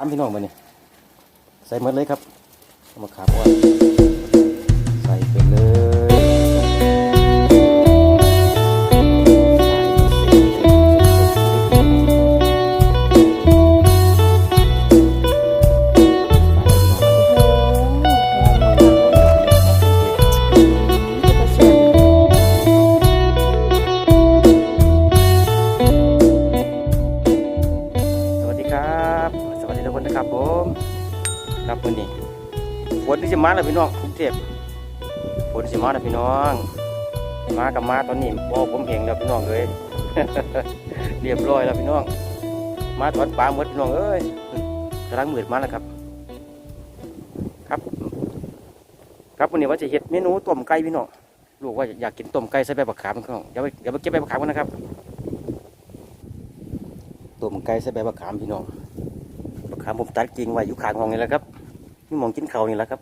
ตามพี่น้องมาเนี่ยใส่หมดเลยครับมาขาบอ่อนใส่ไปเลย มาแล้วพี่น้องกรุงเทพฝนที่มาแล้วพี่น้องมากับมาตอนนี้พอผมเห็นแล้วพี่น้องเลยเรียบร้อยแล้วพี่น้อง มาถอนปลาหมดพี่น้องเอ้ยกำลังมืดมาแล้วครับ ครับ ครับวันนี้ว่าจะเห็ดเมนูต้มไก่พี่น้องลูกว่าอยากกินต้มไก่ใส่ใบบักขามพี่น้องอย่าไปอย่าไปเก็บใบบักขามกันนะครับต้มไก่ใส่ใบบักขามพี่น้องบักขามผมตัดกิ่งไว้อยู่ข้างห้องนี่แหละครับ นี่มองกินเขานี่แหละครับ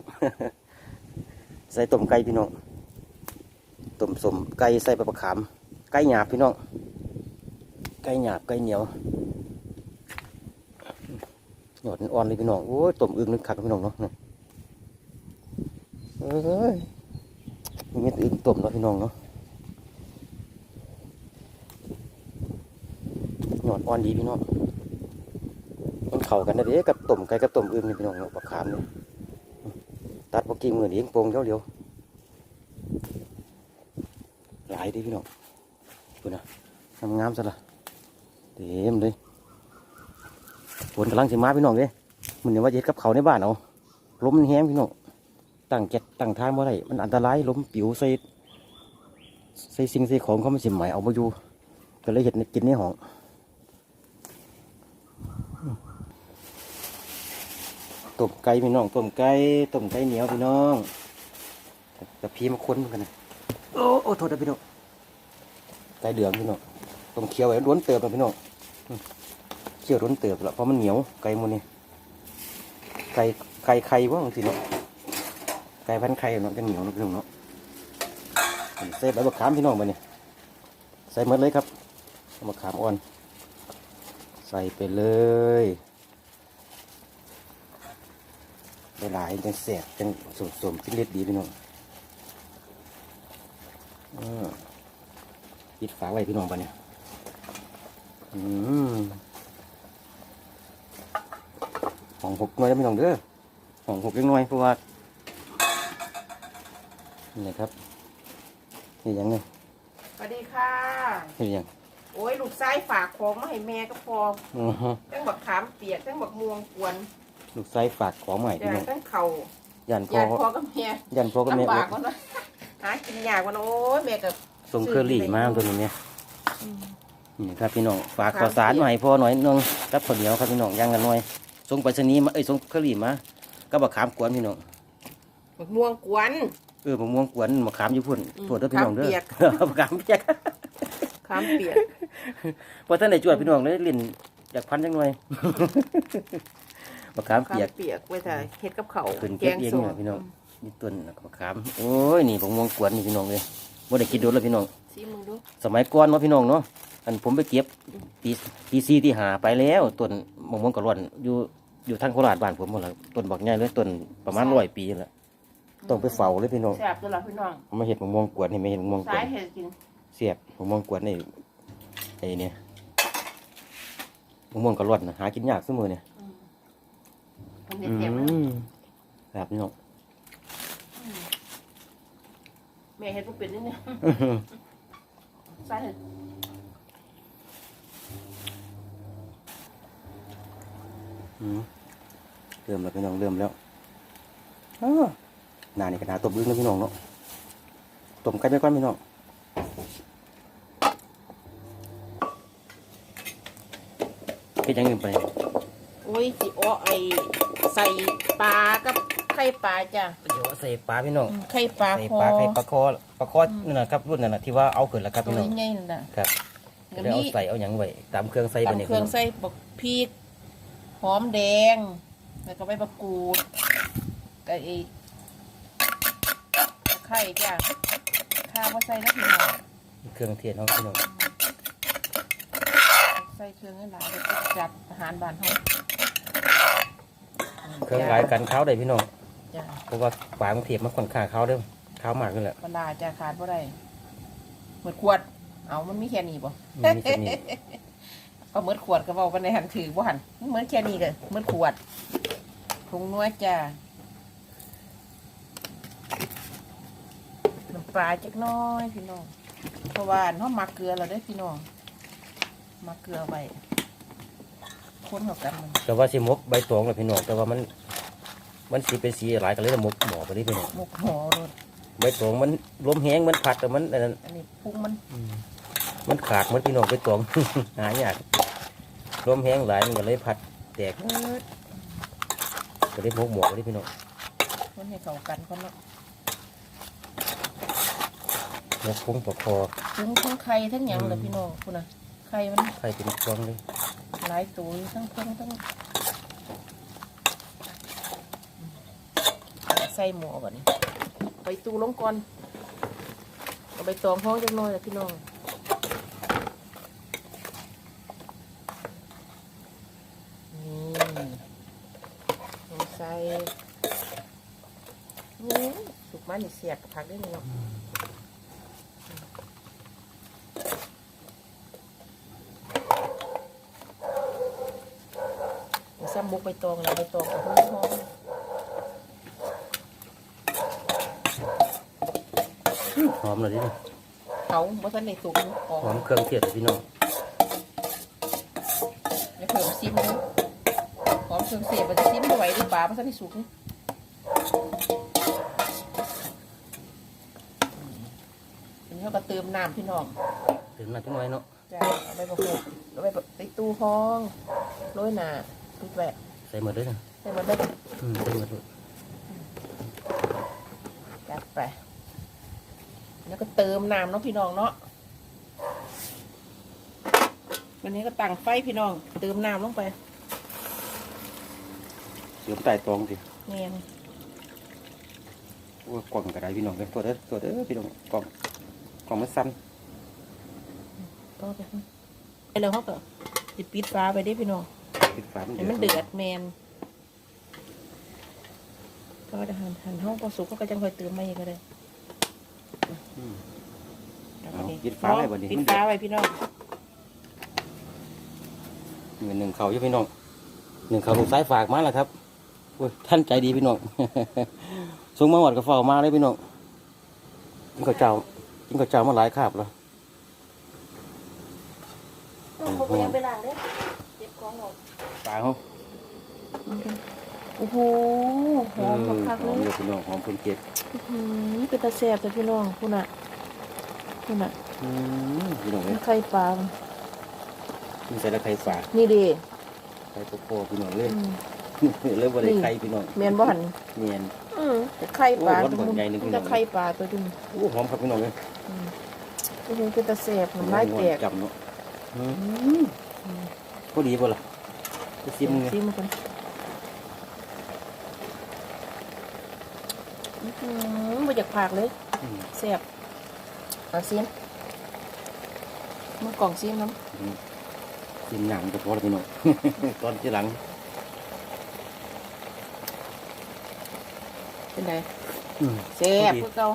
ใส่ต้มไก่พี่น้องต้มสมไก่ใส่ใบบักขาม ไก่หยาบพี่น้อง ไก่หยาบไก่เหนียวหยอดอ่อนเลยพี่น้องโอ้ยต้มอึ่งนึกขักพี่น้องเนาะเอ้ยมีเม็ดอึ่งต้มเนาะพี่น้องเนาะหยอดอ่อนดีพี่น้องมันเข้ากันนะเด้กับต้มไก่กับต้มอึ่งนี่พี่น้องเนาะบักขามนี่ ตัดพอกิ่งมือเลี้ยงโป่งเดียวเดียวหลายดีพี่น้องดูนะงามๆซะละเต็มเลยฝนกำลังสิมาพี่น้องเด้มันเนี่ยว่าเฮ็ดกับเขาในบ้านเอาลมมันแห้งพี่น้องตั้งแก๊สตั้งทางบ่ได้มันอันตรายล้มปิวใส่ใส่สิ่งใส่ของเขามันสิไหมเอามาอยู่ก็เลยเห็ดกินในห้อง ต้มไก่พี่น้องต้มไก่ต้มไก่เหนียวพี่น้องกับพี่มาค้นเหมือนกันนะโอ้โอ้โทษนะพี่น้องไก่เหลืองพี่น้องต้มเคี่ยวไว้ล้วนเติบแล้วพี่น้องเคี่ยวล้วนเติบแล้วเพราะมันเหนียวไก่มันนี่ไก่ไก่ไข่ว่าบางทีเนาะไก่พันไข่เนาะจะเหนียวนะพี่น้องเนาะใส่ใบมะขามพี่น้องมาเนี่ยใส่หมดเลยครับมะขามอ่อน ใส่ไปเลย หลายๆจังแสบจังสมสมกินเล็ดดีพี่น้องอ่าปิดฝาไว้พี่น้องปะเนี่ยอืมห้องหกหน่อยแล้วพี่น้องเด้อห้องหกเล็กน้อยเพราะว่านี่ครับนี่ยังไงสวัสดีค่ะนี่ยังโอ้ยลูกชายฝากของมาให้แม่ก็พออือฮะทั้งบักขามเปียกทั้งบักม่วงกวน ลูกไส้ฝากของใหม่พี่จ้ะน้องทั้งเข่ายันพ่อ ยานพ่อกับแม่ยันพ่อก็แม่ลำบากวันนะหากินยากวันโอ้ยแม่กับ ส่งเคอรี่มาตัวนี้เนี่ยนี่ครับพี่น้องฝากครับข้าวสารมาให้พ่อหน่อยนึงกับข้าวเหนียวครับพี่น้องย่างกันหน่อยส่งไปรษณีย์มาเอ้ยส่งเคอรี่มาก็บักขามกวนพี่น้องบักม่วงกวน เออมะม่วงกวนมะขามอยู่พุ่นอืมตรวจเด้อพี่น้องเด้อขามเปียก มะขามเปียกขามเปียกพอท่านได้จวดพี่น้องเลยลิ้นอยากพันจังหน่อย มะขามขามเปียก เปียกไว้แต่เฮ็ดกับเขาวขึ้นแกเก็บงเองส้มเนี่ยพี่น้องนี่ต้นมะขาม โอ้ยนี่ผมม่วงกวนนี่พี่น้องเลยบ่ได้กินโดนแล้วพี่น้อง ซีมึงดูสมัยก่อนเนาะพี่น้องเนาะ อันผมไปเก็บปีปีซีที่หาไปแล้วต้นมะม่วงกระร่อนอยู่อยู่ทางโคราชบ้านผมหมดแล้วต้นบักใหญ่เลยต้นประมาณร้อยปีแล้วต้องไปเฝ้าเลยพี่น้องแซ่บตัวละพี่น้องเอามาเห็ดมะม่วงกวนให้ไม่เห็นมะม่วงกวสานยเฮ็ดกินเสียบมะม่วงกวนในไอ้เนี่ยมะม่วงกระร่อนน่ะหากินยากเสมอเนี่ยอื มมันเด็อืดเจ็บนะมครับพี่น้องแม่เฮ็ดบ่เป็นนี่เนี่ยสายเฮ็ดอืมเริ่มแล้วพี่น้องเริ่มแล้วอ้อหนานี่ก็หนาตบอึ้งนะพี่น้องเนาะต้มไก่ไปก่อนพี่น้องเฮ็ดหยังเงินไปโอ้ยสิอ้อไอใส่ปลากับไข่ปลาจ้ะเดี๋ยวใส่ปลาพี่น้องไข่ปลาใส่คอปลาไข่ปลาคอปลาคอนั่นแหละครับรุ่นนั่นแหละที่ว่าเอาขึ้นแล้วครับตัวพี่น้องใหญ่ๆนั่นน่ะครับแล้วเดี๋ยวมีเอาใส่เอาหยังไว้ตามเครื่องใส่ไปตำเนี่ยเครื่องพี่น้องใส่บักพริกหอมแดง แล้วก็ใบมะกรูดกับไอ้ตะไข่จ้ะข้าวมาใส่แล้วพี่น้องเครื่องเทศเนาะพี่น้องใส่เครื่องให้หลายเดี๋ยวจะจับอาหารบ้านเขา เครื่องหลายกันข้าวได้พี่น้องจ้าเพราะว่าปลาบางเทียบมันค่อนข้างข้าวเด้อข้าวมากนี่แหละปลาร้าจ้าขาดบ่ได้หมดขวด เอามันมีแค่นี้บ่มันมีแค่นี้เอาหมดขวดก็เว้ากันในหันถือบ่หันมันเหมือนแค่นี้ก็หมดขวดถุงนัวจ้าน้ำปลาจักหน้อยพี่น้องเพราะว่าเฮามักเกลือแล้วเด้อพี่น้องมักเกลือไว้ คนเข้ากันมันแต่ว่าสิมกใบตองเลยพี่น้องแต่ว่ามันมันสีเป็นสีหลายกันเลยละมกหมอไปนี่พี่น้องหมกหัวรสใบตองมันลมแห้งมันผัดแต่มันอันนั้นอันนี้พุงมันมันขาดมันพี่น้องใบตองหายากลมแห้งหลายมันก็เลยผัดแตกก็เลยมกหมอไปนี่พี่น้องมันให้เข้ากันก่อนเนาะมกพุงปลาคอพุงทั้งไข่ทั้งหยังเลยพี่น้องคุณน่ะไข่มันใครเป็นฟองเลย หลายตัวอยู่ทั้งพุงทั้งใส่หม้อก่อนนี่ไปตู้ลงก่อนเอาใบตองห้องจังน่อยละพี่น้องนี่ใส่นี่สุกมันนี่เสียบกับผักได้เลยเนาะ ซ้ำบุก ใบตองแล้วใบตองหอมหอมหอมเลยดิเขาบ่ทันได้สุกหอหอมมเครื่องเทศเลยพี่น้องแล้วเพิ่มซิมดูหอมเครื่องเสียบมันจะซิมบ่ไหวหรือเปล่าบ่ทันได้สุกนี่อันนี้เขาก็เติมน้ำพี่น้อง ถึงน้ำจังหน่อยเนาะ จ้าเอาไปประกบเอาไปไปตู้ห้องโรยหนาปิดแหวะ ใส่หมดเลยนะให้มันได้อืมใส่หมดเลยจัดไป แล้วก็เติมน้ำเนาะพี่น้องเนาะวันนี้ก็ตั้งไฟพี่น้อง เติมน้ำลงไปเสียบใต้ตองสิเนียนโอ้ยกล่องกระไดพี่น้องเลยตัวเด้อตัวเด้อพี่น้องกล่องกล่องมันสั้นก็ไปไปแล้วเขาก็จะปิดฟ้าไปได้พี่น้อง ปิดฝามันให้มันเดือดแมนก็จะหันหันห้องพอสุกเขาก็จังค่อยเติมมาอีกก็ได้อืมแล้วเอาก็นี่ปิดฟ้าไว้บัดนี้ ปิดฟ้าไว้พี่น้องเงินหนึ่งเขาอยู่พี่น้องหนึ่งเขาลูกซ้ายฝากมาแล้วครับโอ้ยท่านใจดีพี่น้อง ส่งมาหอดกระเฝ้ามาเลยพี่น้องกินข้าวเจ้ากินข้าวเจ้ามาหลายคาบแล้วต้องเขาไปยังไปล้างเด้เก็บของออก ปลาเขาโอ้โหหอมคักๆหเลอมยเลยพี่น้องหอมคนเก็บอื้อหือเป็นตาแซ่บแต่พี่น้องคุณน่ะคุณน่ะอืมพี่น้องเลยไข่ปลากินใส่ละไข่ฝานี่ดิไข่โคโพี่น้องเลยเลยบ่ได้ไข่พี่น้องเมียนบ่หันเนียน อืมแต่ไข่ปลาโอ้รสบ่ใหญ่นึงพี่น้อง แต่ไข่ปลาตัวดึงโอ้หอมครับพี่น้องเลยอืมโอ้โหเป็นตาแซ่บน้ำลายแตกจับเนาะอืมอืมพอดีบ่ล่ะ จะซิมไงซิมกันอื้อหือบ่อยากพากเลยอืมแซ่บเอาซิมมือกล่องซิมน้ซิมหนังก็พอแล้วพี่น้องตอนที่หลังำเป็นไงอืมแซ่บคือเก่า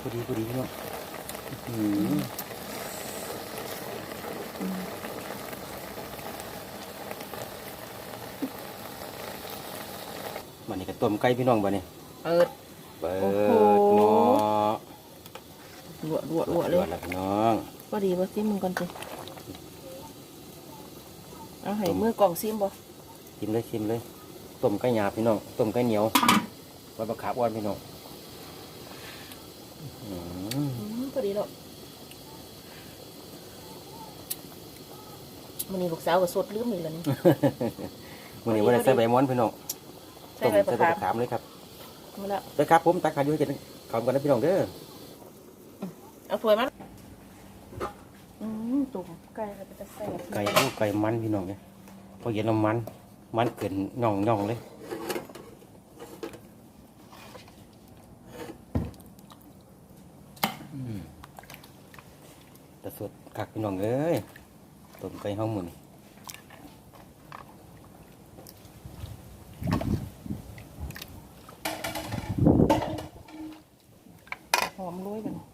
พอดีพอดีพี่น้อง อืมบันนี้ก็ต้มไก่พี่น้องบันนี้เปิด เปิโอ้ดโหหม้อลวดลวดลวดเลเดือยดแล้วพี่น้องพอดีบ่ซิมมึงกันสิเอาให้มือกล่องซิมบ่ชิมเลยชิมเลยต้มไก่หยาบพี่น้องต้มไก่เหนียวไว้บะขาบอ่อนพี่น้องอืมอืมพอดีแล้วมันนี่ลูกสาวก็สดลืมอีกแล้วนี่ วันนี้วันนี้ใส่ใบม้อนพี่น้องใส่ ต้มใบใส่ประใบคามมะขามเลยครับมาแล้วไปครับผมตักขาดอยู่ให้กินขอบคุณนะพี่น้องเด้อเอาถ้วยมาอืมตุ่มไก่ก็เป็นตะแซ่บไก่อู้ไก่มันพี่น้องเนี่ยพอเย็นน้ำมัน มันเกินน่องน่องเลยอืมแต่สดคักพี่น้องเอ้ยต้มไก่ห้องหมุน เลยกัน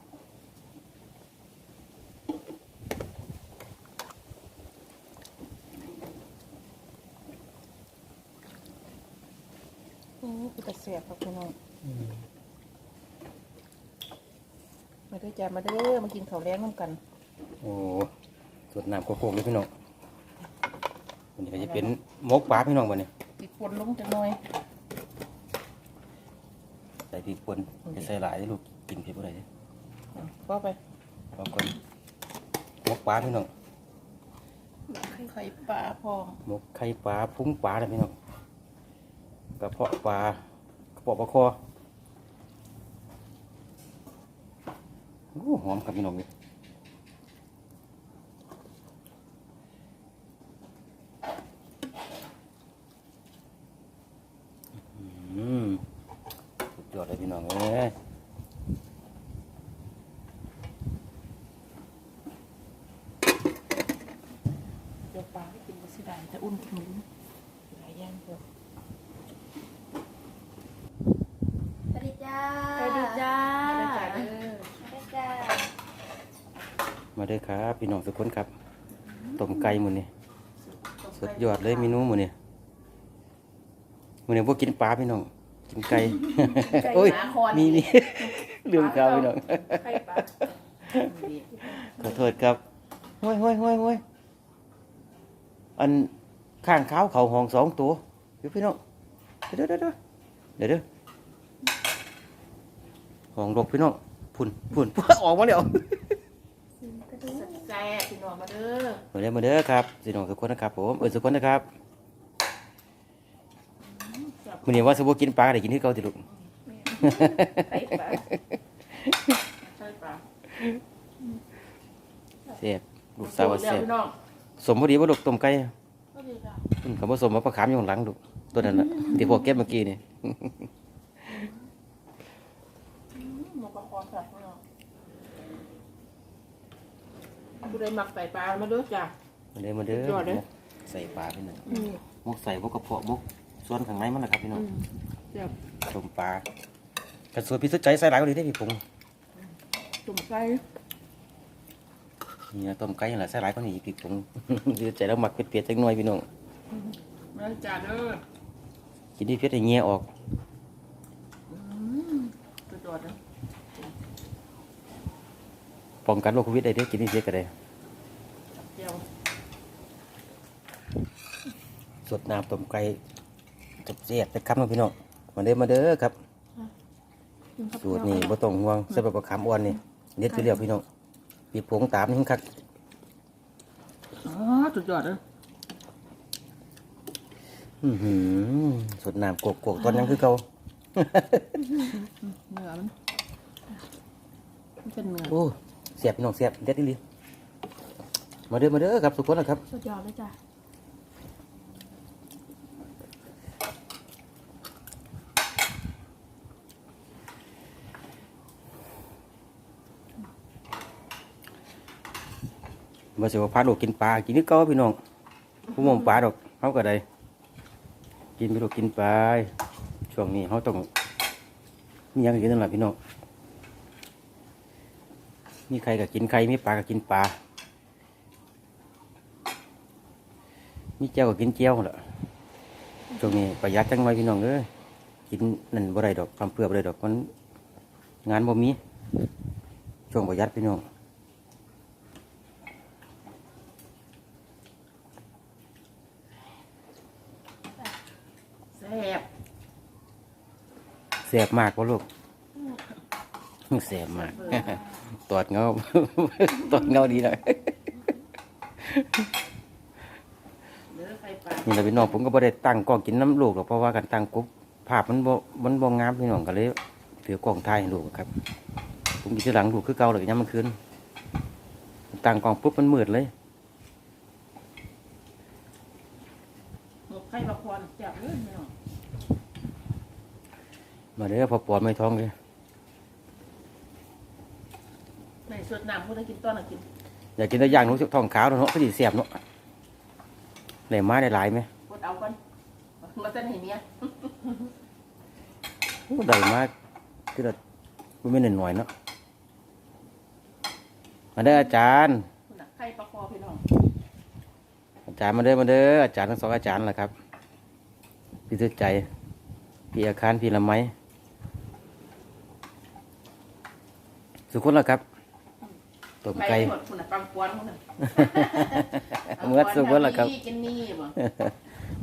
อือกระเสียบครับพี่น้องมาด้วยจ้ามาด้วยมากินข้าวแรงน้ำกัน โอ้สดน้ำโคกๆเลยพี่น้องวันนี้ก็จะเป็นมกปลาพี่น้องวันนี้ปิดปนลงจังหน่อยใส่พริกปนจะใส่หลายลูกกินเผ็ดบ่ได้ ว่าไปบางคนหมกปลาพี่น้องไข่ปลาพร้อมหมกไข่ปลาพุ้งปลาเลยพี่น้องกระเพาะปลากระเพาะปลาคอโอ้หอมครับพี่น้องเลยอืมสุดยอดเลยพี่น้องเอ้ย เดี๋ยวปลาให้กินก็สิได้แต่อุ่นกินมื้อหลา ยอย่างเดียวสวัสดีจ้าสวัสดีจ้ามาเด้อจ้าเด้อสวัสดีจ้ามาเด้อครับพี่น้องทุกคนครับต้มไก่หมื้อนี้สุดยอดเลยเมนูหมื้อนี้มื้อนี้บ่กินปลาพี่น้องกินไก่โอ้ยมีมีลืมข้าวพี่น้องไข่ปลาดีขอโทษครับห้วยห้วยห้วยห้วยอัน ข้างเขาเขาห้องสองตัวเดี๋ยวพี่น้องเดี๋ยวเดี๋ยวเดี๋ยวเดี๋ยวเดี๋ยวห้องรกพี่น้องพุ่นพุ่นออกมาแล้วแซ่บพี่น้องมาเด้อมาเด้อมาเด้อครับพี่น้องทุกคนนะครับผมเออทุกคนนะครับมื้อนี้ว่าสิบ่กินปลาได้กินคือเกาติลูกไข่ปลาไข่ลาแซ่บลูกสาวว่าแซ่บพี่น้องสมพอดีบ่าลูกต้มไก่ก็ดีจ้ะ อืมคำว่าสมว่าปลาขามอยู่ข้างหลังลูกตัวนั้นน่ะที่พวกเก็บเมื่อกี้นี่ หมกกระคอนค่ะพี่น้องผู้ใดมักใส่ปลามาเด้อจ้ะ มาเด้อมาเด้อยอดเด้อใส่ปลาพี่น้องอืมมกใส่พวกกระเพาะมกส่วนข้างในมันแหละครับพี่น้องแซ่บต้มปลากระสวยพิษใจใส่หลายกว่านี้ได้อพี่ปรุงจุ่มไก่ นี่นะต้มไก่นั่นแหละใส่หลายกว่านี้อีกพี่ปรุงพิษใจแล้วหมักเปียกๆจักหน่อยพี่น้องมาจ้าเด้อกินที่เพียให้เงี้ยออกสุดยอดเด้อป้องกันโรคโควิดได้เด้อกินที่เพียก็ได้เจียวสดน้ำต้มไก่จับเสียบจะคำนะพี่น้องมาเด้อมาเด้อครับ สูตรนี่บ่ต้องห่วงสำหรับปลาขามอ่อนนี่เด็ดไปเรียวพี่น้อง ปีผงตามนี่คักอ๋อสุดยอดเด้ออื้อหือสดน้ำกกๆตอนยังคือเก่าเนื้อมันมันเป็นเนื้อโอ้เสียบพี่น้องเสียบเด็ดอีหลีมาเด้อมาเด้อครับสุกคนนะครับ สุดยอดเลยจ้า มาสิว่าพาลูกกินปลากินนี่เก่าพี่น้องผู้มองปลาดอกเฮาก็ได้กินไปลูกกินไปช่วงนี้เฮาต้องมีหยังกินนั่นแหละพี่น้องมีใครก็กินใครมีปลาก็กินปลามีเจ้าก็กินเจียวแหละช่วงนี้ประหยัดจังไว้พี่น้องเอ้ยกินนั่นบ่ได้ดอกความเพื่อบ่ได้ดอกมันงานบ่มีช่วงประหยัดพี่น้อง ซ่บเสียบมากวะลูกเสียบมาก ตอดเงา ตอดเงาดีหน่อยเนื้อไข่ปลานี่แหละพี่น้องผมก็บ่ได้ตั้งกล้องกินน้ำลูกหรอกเพราะว่ากันตั้งกุ๊บภาพมันบ่มันบ่งามพี่น้องก็เลยถือกล้องถ่ายให้ลูกครับ ผมกินที่หลังลูกคือเก่าเลยยามมันคืนตั้งกล้องปุ๊บมันมืดเลย หมกไข่ปลาคอนแซ่บเลยพี่น้อง มาเด้อพอปอดไม่ท้องเลยในสดน้ำผู้ใดกินต้อนน่ะกินอยากกินตัวอย่างหนูท้องขาวเนาะก็ดีเสียบเนาะได้มาได้หลายไหมกดเอาก่อนมาเต้นให้เมียโอ้ได้มากคือละมันไม่นหน่อยๆเนาะมาเด้ออาจารย์คุณน่ะไข่ปลาคอพี่น้องอาจารย์มาเด้อมาเด้ออาจารย์ทั้งสองอาจารย์แหละครับพี่สุดใจพี่พี่อาคารพี่ละไม้ สุขุนแล้วครับต้มไปไก่หมดคุณน่ะปังปวนคุณน่ะเมื่อสุขุนแล้วครับ กินนี่บ่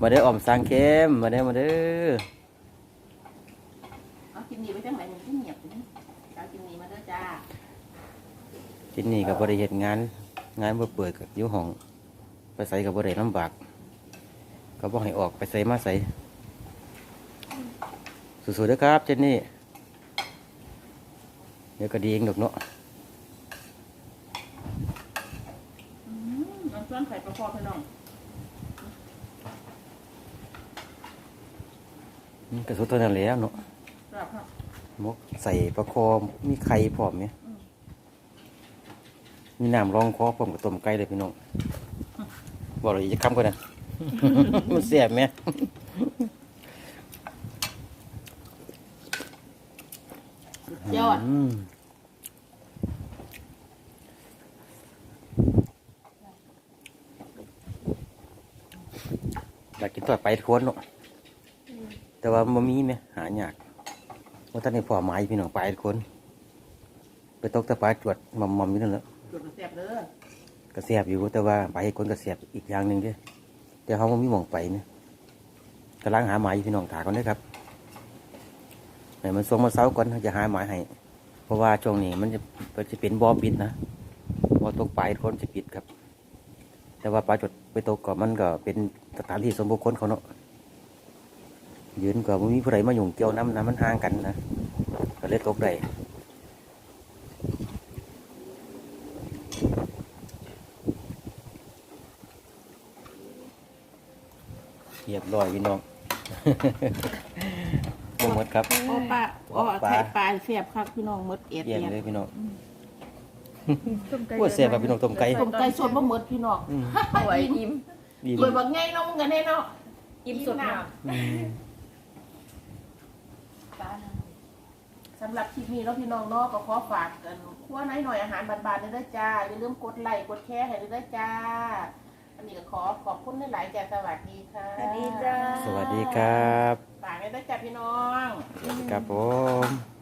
มาเด้ออ่อมสร้างเข้มมาเด้อมาเด้อเอากินนี่ไว้จังไหนมันที่เงียบนี่เอากินนี่มาเด้อจ้าที่นี่กับบริเหตุงาน งานบ่เปิดกับอยู่ห้องไปใส่กับบริเหตุลำบากเขาบอกให้ออกไปใส่มาใส่สู้ๆเด้อครับเจนนี่ เดี๋ยวก็ดีเองดอกเนาะอืมน้ำส้มไข่ปลาคอพี่น้องอืมกระสุนตัวนั้นแหล้วเนาะครับครับมกใส่ประคอมีไข่พร้อมไหมมีน้ำรองคอพร้อมกับต้มไก่เลยพี่น้องบอกเลยจะคำก่อนนะมันเสียบไหม สุด ยอดอืมอยากกินตัวไปทวนเนาะแต่ว่ามันมีไหมหายากว่าท่านในพ่อไม้พี่น้องไปทุกคน ไปตกตะปลาจวดมอมมอมๆอยู่นั่นแหละ จุดกระเสียบเด้อกระเสียบอยู่แต่ว่าไปให้คนกระเสียบอีกอย่างหนึ่งเด้อแต่เขาไม่มีหมองไปเนี่ยกำลังหาหมายอยู่พี่น้องถาก่อนเด้อครับ ไหนมันส่งมาเสาก่อนเขาจะหาหมายให้เพราะว่าช่วงนี้มันจะมันจะเป็นบ่อปิดนะบ่อตกปลายคนจะปิดครับ แต่ว่าปลาจดไปตกก็มันก็เป็นสถานที่สมบูรณ์คนเขาเนาะยืนก็บ่มีผู้ใดมาหยุ่งเกี่ยวน้ำน้ำมันห่างกันนะก็เลยตกได้เรียบร้อยพี่น้อง หมดครับโอ้ป้าโอ้ปลาไข่ปลาเสียบครับพี่น้องหมดเอ็ดเยี่ยมเนี่ยเลยพี่น้องต้มไก่โอ้เสียบแบบพี่น้องต้มไก่ต้มไก่สดบ่หมดพี่น้องอืมสวยอิ่มดีสวยบ่ไงเนาะมึงกันแน่เนาะอิ่มสดมากอืมสำหรับคลิปนี้เนาะพี่น้องเนาะก็ขอฝากกันครัวน้อยหน่อยอาหารบานๆเด้อจ้าอย่าลืมกดไลค์กดแชร์ให้เด้อจ้าอันนี้ก็ขอขอบคุณหลายๆจ้าสวัสดีค่ะ สวัสดีจ้าสวัสดีครับ ฝากให้เด้อจ้ะพี่น้อง ครับผม